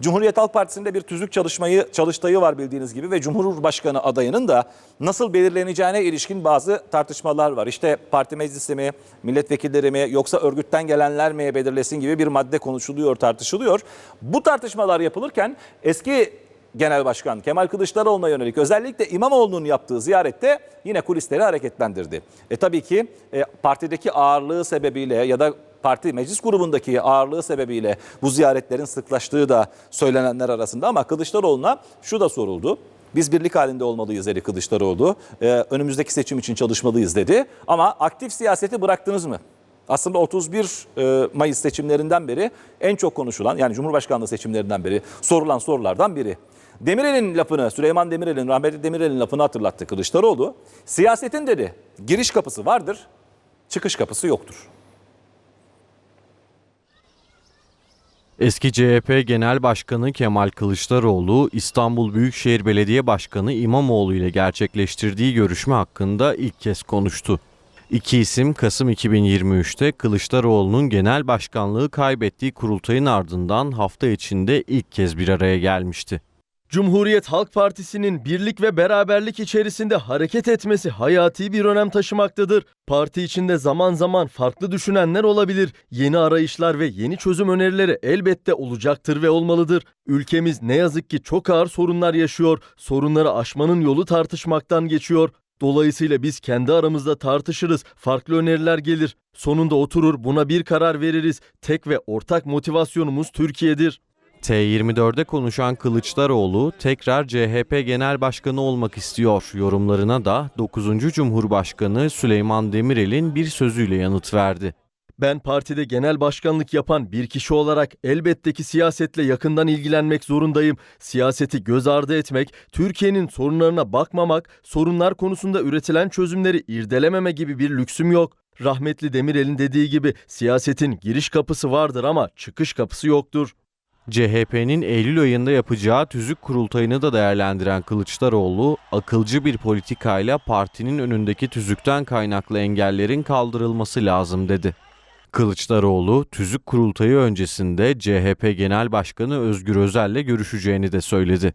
Cumhuriyet Halk Partisi'nde bir tüzük çalışmayı çalıştayı var bildiğiniz gibi ve Cumhurbaşkanı adayının da nasıl belirleneceğine ilişkin bazı tartışmalar var. İşte parti meclisi mi, milletvekilleri mi yoksa örgütten gelenler mi belirlesin gibi bir madde konuşuluyor, tartışılıyor. Bu tartışmalar yapılırken eski Genel Başkan Kemal Kılıçdaroğlu'na yönelik özellikle İmamoğlu'nun yaptığı ziyarette yine kulisleri hareketlendirdi. E tabii ki e, partideki ağırlığı sebebiyle ya da parti meclis grubundaki ağırlığı sebebiyle bu ziyaretlerin sıklaştığı da söylenenler arasında ama Kılıçdaroğlu'na şu da soruldu. Biz birlik halinde olmalıyız dedi Kılıçdaroğlu. E, önümüzdeki seçim için çalışmalıyız dedi. Ama aktif siyaseti bıraktınız mı? Aslında 31 e, Mayıs seçimlerinden beri en çok konuşulan yani Cumhurbaşkanlığı seçimlerinden beri sorulan sorulardan biri. Demirel'in lafını, Süleyman Demirel'in, rahmetli Demirel'in lafını hatırlattı Kılıçdaroğlu. Siyasetin dedi giriş kapısı vardır, çıkış kapısı yoktur. Eski CHP Genel Başkanı Kemal Kılıçdaroğlu, İstanbul Büyükşehir Belediye Başkanı İmamoğlu ile gerçekleştirdiği görüşme hakkında ilk kez konuştu. İki isim Kasım 2023'te Kılıçdaroğlu'nun genel başkanlığı kaybettiği kurultayın ardından hafta içinde ilk kez bir araya gelmişti. Cumhuriyet Halk Partisi'nin birlik ve beraberlik içerisinde hareket etmesi hayati bir önem taşımaktadır. Parti içinde zaman zaman farklı düşünenler olabilir. Yeni arayışlar ve yeni çözüm önerileri elbette olacaktır ve olmalıdır. Ülkemiz ne yazık ki çok ağır sorunlar yaşıyor. Sorunları aşmanın yolu tartışmaktan geçiyor. Dolayısıyla biz kendi aramızda tartışırız, farklı öneriler gelir. Sonunda oturur buna bir karar veririz. Tek ve ortak motivasyonumuz Türkiye'dir. T24'de konuşan Kılıçdaroğlu tekrar CHP Genel Başkanı olmak istiyor yorumlarına da 9. Cumhurbaşkanı Süleyman Demirel'in bir sözüyle yanıt verdi. Ben partide genel başkanlık yapan bir kişi olarak elbette ki siyasetle yakından ilgilenmek zorundayım. Siyaseti göz ardı etmek, Türkiye'nin sorunlarına bakmamak, sorunlar konusunda üretilen çözümleri irdelememe gibi bir lüksüm yok. Rahmetli Demirel'in dediği gibi siyasetin giriş kapısı vardır ama çıkış kapısı yoktur. CHP'nin Eylül ayında yapacağı tüzük kurultayını da değerlendiren Kılıçdaroğlu, akılcı bir politikayla partinin önündeki tüzükten kaynaklı engellerin kaldırılması lazım dedi. Kılıçdaroğlu, tüzük kurultayı öncesinde CHP Genel Başkanı Özgür Özel'le görüşeceğini de söyledi.